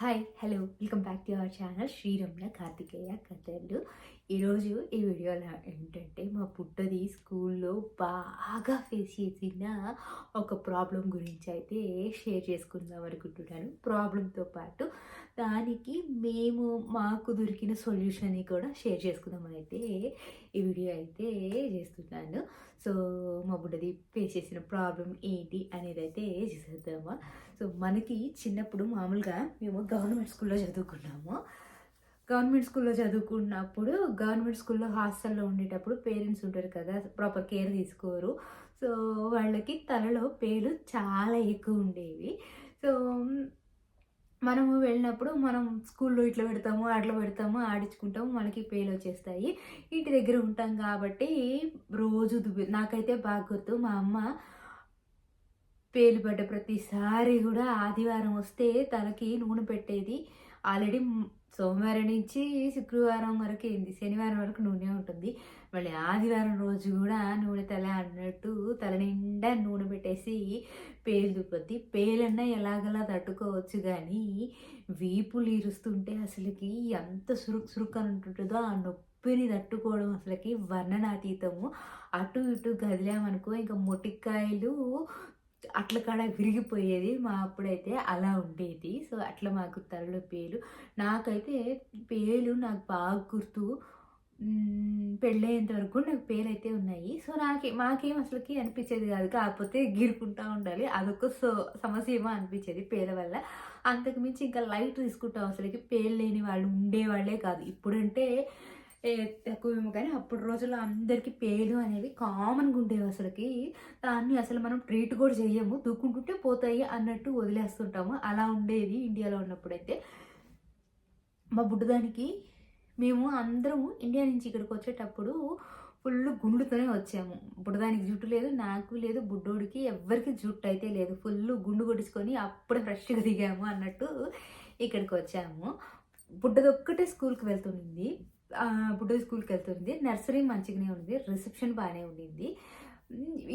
Hi hello welcome back to our channel Sriramya Karthikeya కథలు ఈరోజు ఈ వీడియోలో ఏంటంటే మా పుట్టది స్కూల్లో బాగా ఫేస్ చేసిన ఒక ప్రాబ్లం గురించి అయితే షేర్ చేసుకుందాం అనుకుంటున్నాను. ప్రాబ్లంతో పాటు దానికి మేము మాకు దొరికిన సొల్యూషన్ని కూడా షేర్ చేసుకుందామని అయితే ఈ వీడియో అయితే చేస్తున్నాను. సో మా బుడ్డది ఫేస్ చేసిన ప్రాబ్లం ఏంటి అనేది అయితే చేసేద్దామా? సో మనకి చిన్నప్పుడు మామూలుగా మేము గవర్నమెంట్ స్కూల్లో చదువుకున్నాము. గవర్నమెంట్ స్కూల్లో చదువుకున్నప్పుడు గవర్నమెంట్ స్కూల్లో హాస్టల్లో ఉండేటప్పుడు పేరెంట్స్ ఉంటారు కదా ప్రాపర్ కేర్ తీసుకోరు. సో వాళ్ళకి తలలో పేలు చాలా ఎక్కువ ఉండేవి. సో మనము వెళ్ళినప్పుడు మనం స్కూల్లో ఇట్లా పెడతాము అట్లా పెడతాము ఆడించుకుంటాము మనకి పేలు వచ్చేస్తాయి. ఇంటి దగ్గర ఉంటాం కాబట్టి రోజు నాకైతే బాగా గుర్తు మా అమ్మ పేలు పడ్డ ప్రతిసారి కూడా ఆదివారం వస్తే తలకి నూనె పెట్టేది. ఆల్రెడీ సోమవారం నుంచి శుక్రవారం వరకు ఏంది శనివారం వరకు నూనె ఉంటుంది. మళ్ళీ ఆదివారం రోజు కూడా నూనె తల అన్నట్టు తల నిండా నూనె పెట్టేసి పేలు దుప్పతి పేలన్నా ఎలాగలా తట్టుకోవచ్చు కానీ వీపులు ఇరుస్తుంటే అసలుకి ఎంత సురుక్ సురుకు అని ఉంటుంటుందో ఆ నొప్పిని తట్టుకోవడం అసలుకి వర్ణనాతీతము. అటు ఇటు గదిలామనుకో ఇంకా మొటిక్కాయలు అట్ల కాడ విరిగిపోయేది మా అప్పుడైతే అలా ఉండేది. సో అట్లా మాకు తలలో పేలు. నాకైతే పేలు నాకు బాగా గుర్తు. పెళ్ళయ్యేంత వరకు నాకు పేలు అయితే ఉన్నాయి. సో నాకు మాకేం అసలుకి అనిపించేది కాదు. కాకపోతే గిరుకుంటా ఉండాలి. అదొక సో సమస్య ఏమో అనిపించేది పేల వల్ల. అంతకుమించి ఇంకా లైట్ తీసుకుంటాం అసలుకి. పేలు లేని వాళ్ళు ఉండేవాళ్ళే కాదు. ఇప్పుడంటే తక్కువేమో కానీ అప్పుడు రోజుల్లో అందరికీ పేలు అనేవి కామన్గా ఉండేవి అసలుకి. దాన్ని అసలు మనం ట్రీట్ కూడా చేయము. దూకుంటుంటే పోతాయి అన్నట్టు వదిలేస్తుంటాము. అలా ఉండేది ఇండియాలో ఉన్నప్పుడైతే. మా బుడ్డదానికి మేము అందరము ఇండియా నుంచి ఇక్కడికి వచ్చేటప్పుడు ఫుల్ గుండుతోనే వచ్చాము. బుడ్డదానికి జుట్టు లేదు నాకు లేదు బుడ్డోడికి ఎవ్వరికి జుట్టు అయితే లేదు. ఫుల్ గుండు కొట్టించుకొని అప్పుడే ఫ్రెష్గా దిగాము అన్నట్టు ఇక్కడికి వచ్చాము. బుడ్డదొక్కటే స్కూల్కి వెళ్తుంది బుడ్డ స్కూల్కి వెళ్తుంది నర్సరీ మంచిగానే ఉంది. రిసెప్షన్ బాగానే ఉండింది.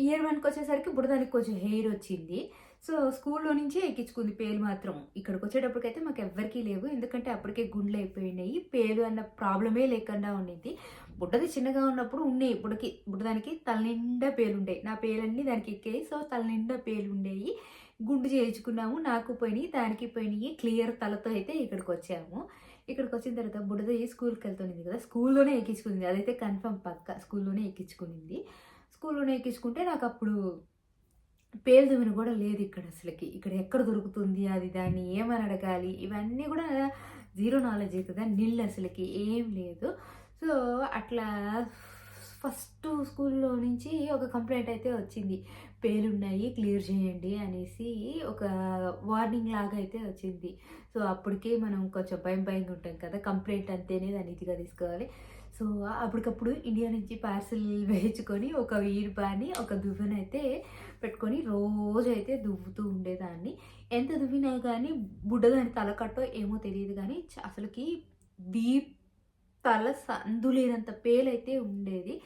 ఇయర్ వన్కి వచ్చేసరికి బుడదానికి కొంచెం హెయిర్ వచ్చింది. సో స్కూల్లో నుంచే ఎక్కించుకుంది పేలు మాత్రం. ఇక్కడికి వచ్చేటప్పటికైతే మాకు ఎవ్వరికీ లేవు. ఎందుకంటే అప్పటికే గుండెలు అయిపోయినాయి. పేలు అన్న ప్రాబ్లమే లేకుండా ఉండింది. బుడ్డది చిన్నగా ఉన్నప్పుడు ఉన్నాయి. బుడ్డకి బుడ్డదానికి తల నిండా పేలు ఉండేవి నా పేలన్నీ దానికి ఎక్కాయి. సో తల నిండా పేలు ఉండేవి గుండు చేయించుకున్నాము. నాకు పోయినాయి దానికి పోయినాయి. క్లియర్ తలతో అయితే ఇక్కడికి వచ్చాము ఇక్కడికి వచ్చిన తర్వాత బుడద స్కూల్కి వెళ్తుంది కదా స్కూల్లోనే ఎక్కించుకుంది. అదైతే కన్ఫర్మ్ పక్క స్కూల్లోనే ఎక్కించుకునింది. స్కూల్లోనే ఎక్కించుకుంటే నాకు అప్పుడు పేరు దువ్వెన కూడా లేదు ఇక్కడ అసలుకి. ఇక్కడ ఎక్కడ దొరుకుతుంది అది దాన్ని ఏమని అడగాలి? ఇవన్నీ కూడా జీరో నాలెడ్జ్ అవుతుందా? నిల్ అసలుకి. ఏం లేదు. సో అట్లా ఫస్ట్ స్కూల్లో నుంచి ఒక కంప్లైంట్ అయితే వచ్చింది. పేలున్నాయి క్లియర్ చేయండి అనేసి ఒక వార్నింగ్ లాగా అయితే వచ్చింది. సో అప్పటికే మనం కొంచెం భయం భయంగా ఉంటాం కదా కంప్లైంట్ అంతేనే దాన్ని ఇదిగా తీసుకోవాలి. సో అప్పటికప్పుడు ఇండియా నుంచి పార్సిల్ వేయించుకొని ఒక వీరుపాని ఒక దువ్వెనైతే పెట్టుకొని రోజు అయితే దువ్వుతూ ఉండేదాన్ని. ఎంత దువ్వినా కానీ బుడ్డదాని తలకట్టో ఏమో తెలియదు కానీ అసలుకి డీప్ తల సందులేనంత పేలైతే ఉండేది.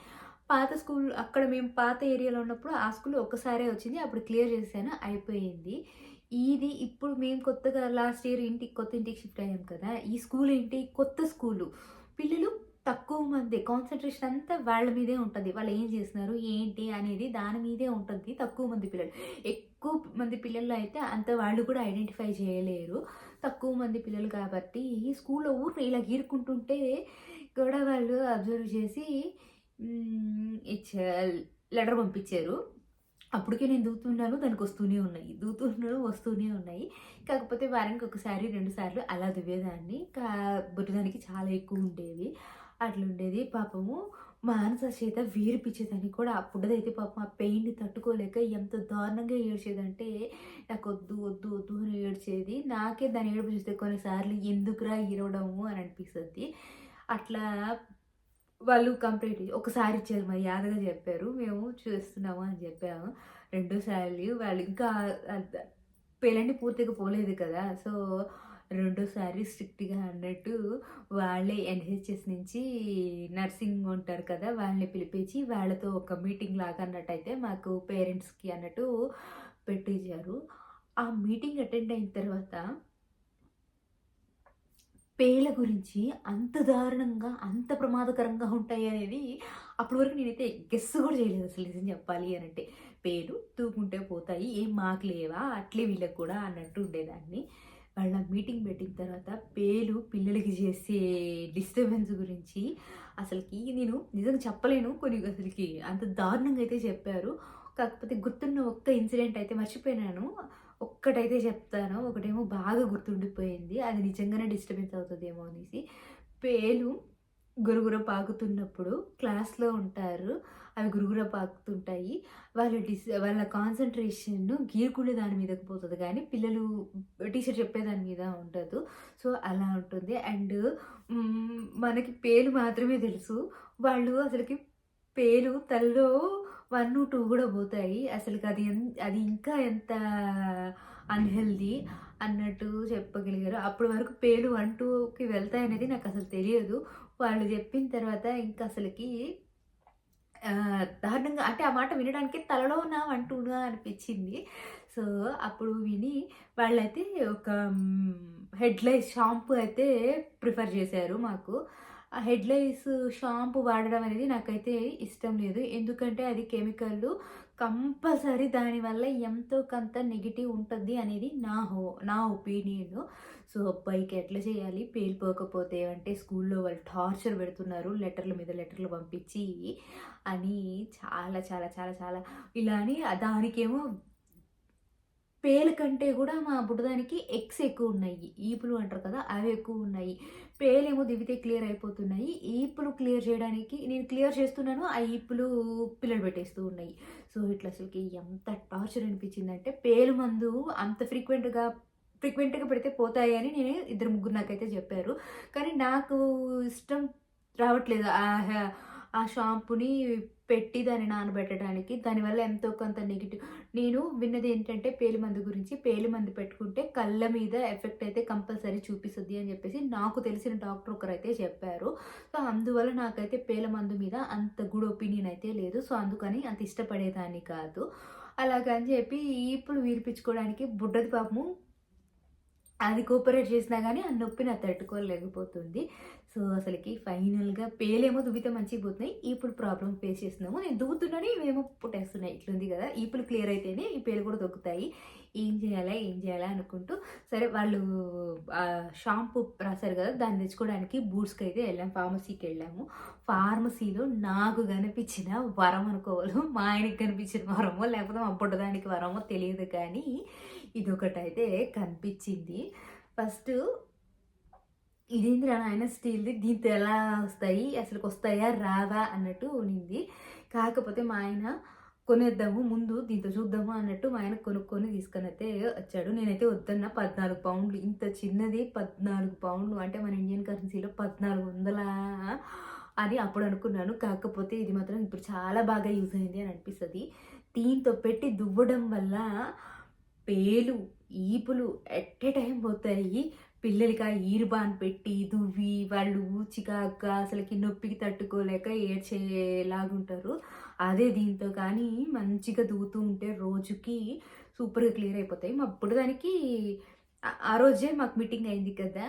పాత స్కూల్ అక్కడ మేము పాత ఏరియాలో ఉన్నప్పుడు ఆ స్కూల్ ఒక్కసారే వచ్చింది. అప్పుడు క్లియర్ చేశాను అయిపోయింది. ఇది ఇప్పుడు మేము కొత్తగా లాస్ట్ ఇయర్ ఇంటికి కొత్త ఇంటికి షిఫ్ట్ అయ్యాం కదా. ఈ స్కూల్ ఏంటి? కొత్త స్కూలు. పిల్లలు తక్కువ మంది కాన్సన్ట్రేషన్ అంతా వాళ్ళ మీదే ఉంటుంది. వాళ్ళు ఏం చేస్తున్నారు? ఏంటి అనేది దాని మీదే ఉంటుంది తక్కువ మంది పిల్లలు. ఎక్కువ మంది పిల్లలు అయితే అంత వాళ్ళు కూడా ఐడెంటిఫై చేయలేరు. తక్కువ మంది పిల్లలు కాబట్టి స్కూల్లో ఊరు ఇలా గీరుకుంటుంటే కూడా వాళ్ళు అబ్జర్వ్ చేసి ఇచ్చా లెటర్ పంపించారు. అప్పటికే నేను దూతున్నాను దానికి వస్తూనే ఉన్నాయి. దూతున్నాను వస్తూనే ఉన్నాయి. కాకపోతే వారానికి ఒకసారి రెండు సార్లు అలా దువ్వేదాన్ని. కా బుట్టదానికి చాలా ఎక్కువ ఉండేవి. అట్లా ఉండేది పాపము మానస చేత వీరిపించేదాన్ని కూడా అప్పుడైతే పాపం ఆ పెయిన్ని తట్టుకోలేక ఎంత దారుణంగా ఏడ్చేదంటే నాకు వద్దు వద్దు వద్దు అని ఏడ్చేది. నాకే దాన్ని ఏడుపు చూస్తే కొన్నిసార్లు ఎందుకురా ఇరవడము అని అనిపిస్తుంది. అట్లా వాళ్ళు కంప్లీట్ ఒకసారి ఇచ్చారు మరి యాదగా చెప్పారు. మేము చూస్తున్నాము అని చెప్పాము. రెండోసార్లు వాళ్ళు ఇంకా పెళ్ళండి పూర్తిగా పోలేదు కదా. సో రెండోసారి స్ట్రిక్ట్గా అన్నట్టు వాళ్ళే ఎన్హెచ్ఎస్ నుంచి నర్సింగ్ ఉంటారు కదా వాళ్ళని పిలిపించి వాళ్ళతో ఒక మీటింగ్ లాగా అన్నట్టయితే మాకు పేరెంట్స్కి అన్నట్టు పెట్టించారు ఆ మీటింగ్ అటెండ్ అయిన తర్వాత పేల గురించి అంత దారుణంగా, అంత ప్రమాదకరంగా ఉంటాయి అనేది అప్పటి వరకు నేనైతే గెస్ కూడా చేయలేదు అసలు నిజం చెప్పాలి అని అంటే పేలు తూకుంటే పోతాయి. ఏం మాకు లేవా? అట్లే వీళ్ళకి కూడా అన్నట్టు ఉండేదాన్ని. వాళ్ళ మీటింగ్ పెట్టిన తర్వాత పేలు పిల్లలకి చేసే డిస్టర్బెన్స్ గురించి అసలుకి నేను నిజంగా చెప్పలేను. కొన్ని అసలుకి అంత దారుణంగా అయితే చెప్పారు. కాకపోతే గుర్తున్న ఒక్క ఇన్సిడెంట్ అయితే మర్చిపోయినాను. ఒక్కటైతే చెప్తాను. ఒకటేమో బాగా గుర్తుండిపోయింది. అది నిజంగానే డిస్టర్బెన్స్ అవుతుందేమో అనేసి. పేలు గురుగుర పాకుతున్నప్పుడు క్లాస్‌లో ఉంటారు. అవి గురుగుర పాకుతుంటాయి. వాళ్ళ డిస్ వాళ్ళ కాన్సన్ట్రేషన్ గీరుకునే దాని మీదకి పోతుంది కానీ పిల్లలు టీచర్ చెప్పేదాని మీద ఉండదు. సో, అలా ఉంటుంది. అండ్ మనకి పేలు మాత్రమే తెలుసు. వాళ్ళు అసలుకి పేలు తలలో వన్ టూ కూడా పోతాయి. అసలుకి అది ఎన్ అది ఇంకా ఎంత అన్హెల్దీ అన్నట్టు చెప్పగలిగారు. అప్పటి వరకు పేలు 1, 2కి వెళ్తాయనేది నాకు అసలు తెలియదు. వాళ్ళు చెప్పిన తర్వాత ఇంకా అసలకి అంటే ఆ మాట వినడానికి తలలో 1, 2నా అనిపిచ్చింది. సో, అప్పుడు విని వాళ్ళైతే ఒక హెడ్‌లైస్ షాంపూ అయితే ప్రిఫర్ చేశారు మాకు. ఆ హెడ్‌లైస్ షాంపూ వాడడం అనేది నాకైతే ఇష్టం లేదు. ఎందుకంటే అది కెమికల్ కంపల్సరీ దానివల్ల ఎంతో కొంత నెగిటివ్ ఉంటుంది అనేది నా హో నా ఒపీనియన్ సో, అబ్బాయికి ఎట్లా చేయాలి? పేలిపోకపోతే అంటే స్కూల్‌లో వాళ్ళు టార్చర్ పెడుతున్నారు. లెటర్ల మీద లెటర్లు పంపించి అని చాలా చాలా చాలా చాలా ఇలా అని దానికేమో పేల కంటే కూడా మా బుడ్డదానికి ఎగ్స్ ఎక్కువున్నాయి. ఈపులు అంటారు కదా! అవి ఎక్కువ ఉన్నాయి పేలేమో దివితే క్లియర్ అయిపోతున్నాయి. ఈపులు క్లియర్ చేయడానికి నేను క్లియర్ చేస్తున్నాను. ఆ ఈపులు పిల్లలు పెట్టేస్తూ ఉన్నాయి. సో, ఇట్లా అసలుకి ఎంత టార్చర్ అనిపించిందంటే పేలు మందు అంత ఫ్రీక్వెంట్‌గా ఫ్రీక్వెంట్‌గా పెడితే పోతాయి అని నేను ఇద్దరు ముగ్గురు నాకైతే చెప్పారు. కానీ నాకు ఇష్టం రావట్లేదు. ఆ షాంపుని పెట్టి దాన్ని నానబెట్టడానికి. దానివల్ల ఎంతో కొంత నెగిటివ్ నేను విన్నది ఏంటంటే మందు గురించి. పేలు మందు పెట్టుకుంటే కళ్ళ మీద ఎఫెక్ట్ అయితే కంపల్సరీ చూపిస్తుంది అని చెప్పేసి నాకు తెలిసిన డాక్టర్ ఒకరైతే చెప్పారు. సో, అందువల్ల నాకైతే పేలమందు మీద అంత గుడ్ ఒపీనియన్ అయితే లేదు. సో, అందుకని అంత ఇష్టపడేదాన్ని కాదు. అలాగని చెప్పి ఈపులు వీర్పించుకోవడానికి బుడ్డది పాపము అది కోఆపరేట్ చేసినా కానీ ఆ నొప్పి తట్టుకోలేకపోతుంది. సో, అసలుకి ఫైనల్‌గా పేలేమో దువ్వితే మంచిగా పోతున్నాయి. ఇప్పుడు ప్రాబ్లం ఫేస్ చేస్తున్నాము. నేను దువ్వుతున్నాను ఇవేమో పుట్టేస్తున్నాయి. ఇట్లుంది కదా ఇప్పుడు క్లియర్ అయితేనే ఈ పేలు కూడా దొక్కుతాయి ఏం చేయాలా? ఏం చేయాలా? అనుకుంటూ సరే వాళ్ళు షాంపూ రాశారు కదా దాన్ని తెచ్చుకోవడానికి బూట్స్కి అయితే వెళ్ళాం ఫార్మసీకి వెళ్ళాము ఫార్మసీలో నాకు కనిపించిన వరం అనుకోవాలి. మా ఆయనకి కనిపించిన వరమో లేకపోతే మా బుడ్డదానికి వరమో తెలియదు కానీ ఇదొకటైతే కనిపించింది. ఫస్ట్ ఇదేంద్రా నాయన స్టీల్‌ది దీంతో ఎలా వస్తాయి? అసలకొస్తాయా? రావా? అన్నట్టు ఉండింది కాకపోతే మా ఆయన కొనేద్దాము ముందు దీంతో చూద్దాము అన్నట్టు మా ఆయన కొనుక్కొని తీసుకొనైతే వచ్చాడు. నేనైతే వద్దన్న పద్నాలుగు పౌండ్లు ఇంత చిన్నది 14 పౌండ్లు అంటే మన ఇండియన్ కరెన్సీలో 1400 అని అప్పుడు అనుకున్నాను. కాకపోతే ఇది మాత్రం ఇప్పుడు చాలా బాగా యూజ్ అయింది అని అనిపిస్తుంది దీంతో పెట్టి దువ్వడం వల్ల పేలు, ఈపులు ఎట్ ఎ టైం పోతాయి. పిల్లలకి ఆ ఈరుబాన్ పెట్టి దువ్వి వాళ్ళు చికాకుగా అసలుకి నొప్పికి తట్టుకోలేక ఏడ్చేలాగుంటారు. అదే దీంతో కానీ మంచిగా దూతూ ఉంటే రోజుకి సూపర్‌గా క్లియర్ అయిపోతాయి. మా దానికి ఆ ఆ రోజే మాకు మీటింగ్ అయింది కదా!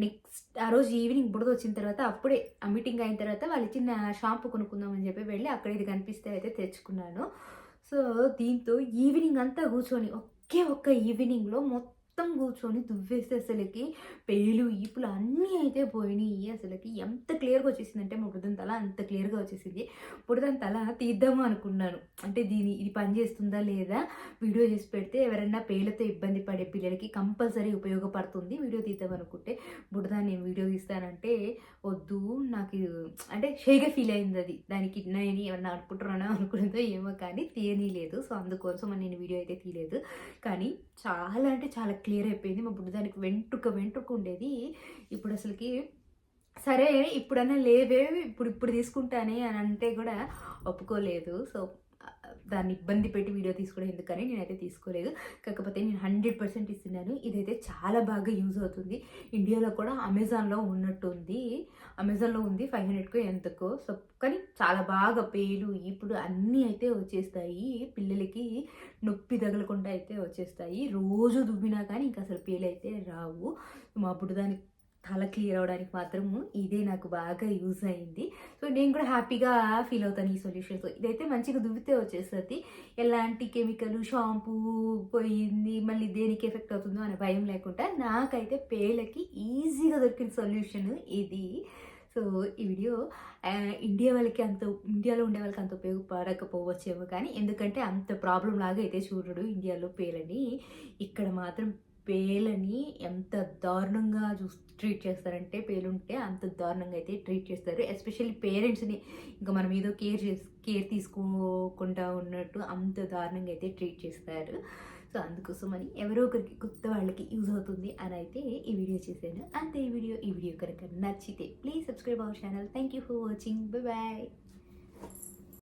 నెక్స్ట్ ఆ రోజు ఈవినింగ్ బుడద వచ్చిన తర్వాత అప్పుడే ఆ మీటింగ్ అయిన తర్వాత వాళ్ళు ఇచ్చిన షాంపూ కొనుక్కుందామని చెప్పి వెళ్ళి అక్కడ ఇది కనిపిస్తే అయితే తెచ్చుకున్నాను. సో, దీంతో ఈవినింగ్ అంతా కూర్చొని ఒకే ఒక్క ఈవినింగ్‌లో మొత్తం మొత్తం కూర్చొని దువ్వేస్తే అసలకి పేలు, ఈపులు అన్నీ అయితే పోయినాయి. అసలకి ఎంత క్లియర్‌గా వచ్చేసిందంటే మా బుడ్డదాని తల అంత క్లియర్‌గా వచ్చేసింది. బుడ్డదాని తల తీద్దాము అనుకున్నాను. అంటే దీని ఇది పని చేస్తుందా లేదా? వీడియో చేసి పెడితే ఎవరైనా పేలతో ఇబ్బంది పడే పిల్లలకి కంపల్సరీ ఉపయోగపడుతుంది. వీడియో తీద్దాం అనుకుంటే బుడ్డదాన్ని నేను వీడియో తీస్తానంటే వద్దు నాకు అంటే షేగా ఫీల్ అయింది అది దానికి నేను ఏమన్నా అనుకుంటున్నానో అనుకున్నదో ఏమో కానీ తీయనీయలేదు. సో, అందుకోసం అని నేను వీడియో అయితే తీయలేదు. కానీ చాలా అంటే చాలా క్లియర్ అయిపోయింది. మా బుడ్డదానికి వెంట్రుక వెంట్రుక ఉండేది. ఇప్పుడు అసలుకి సరే ఇప్పుడన్నా లేవే ఇప్పుడు ఇప్పుడు తీసుకుంటానే అని అంటే కూడా ఒప్పుకోలేదు. సో, దాన్ని ఇబ్బంది పెట్టి వీడియో తీసుకోవడం ఎందుకని నేనైతే తీసుకోలేదు. కాకపోతే నేను 100% ఇస్తున్నాను. ఇదైతే చాలా బాగా యూజ్ అవుతుంది. ఇండియాలో కూడా అమెజాన్‌లో ఉన్నట్టుంది. అమెజాన్‌లో ఉంది 500కో ఎంతకో. సో, కానీ చాలా బాగా పేలు, ఇప్పుడు అన్నీ అయితే వచ్చేస్తాయి. పిల్లలకి నొప్పి తగలకుండా అయితే వచ్చేస్తాయి. రోజు దువ్వినా కానీ ఇంక అసలు పేలు అయితే రావు. మా బుడ్డదానికి తల క్లియర్ అవడానికి మాత్రము ఇదే నాకు బాగా యూజ్ అయింది. సో నేను కూడా హ్యాపీగా ఫీల్ అవుతాను ఈ సొల్యూషన్స్ ఇదైతే మంచిగా దువ్వితే వచ్చేస్తుంది. ఎలాంటి కెమికల్ షాంపూ పోయింది మళ్ళీ దేనికి ఎఫెక్ట్ అవుతుందో అనే భయం లేకుండా నాకైతే పేలకి ఈజీగా దొరికిన సొల్యూషన్ ఇది. సో ఈ వీడియో ఇండియా వాళ్ళకి అంత ఇండియాలో ఉండే వాళ్ళకి అంత ఉపయోగపడకపోవచ్చేమో కానీ ఎందుకంటే అంత ప్రాబ్లం లాగా అయితే చూడడు ఇండియాలో పేలని. ఇక్కడ మాత్రం పేలని ఎంత దారుణంగా చూ ట్రీట్ చేస్తారంటే పేలుంటే అంత దారుణంగా అయితే ట్రీట్ చేస్తారు. ఎస్పెషల్లీ పేరెంట్స్ని ఇంకా మనం ఏదో కేర్ చేసి కేర్ తీసుకోకుండా ఉన్నట్టు అంత దారుణంగా అయితే ట్రీట్ చేస్తారు. సో అందుకోసం అని ఎవరో ఒకరికి కొత్త వాళ్ళకి యూజ్ అవుతుంది అని అయితే ఈ వీడియో చేశాను. అంతే ఈ వీడియో ఈ వీడియో కనుక నచ్చితే please subscribe our channel thank you for watching bye bye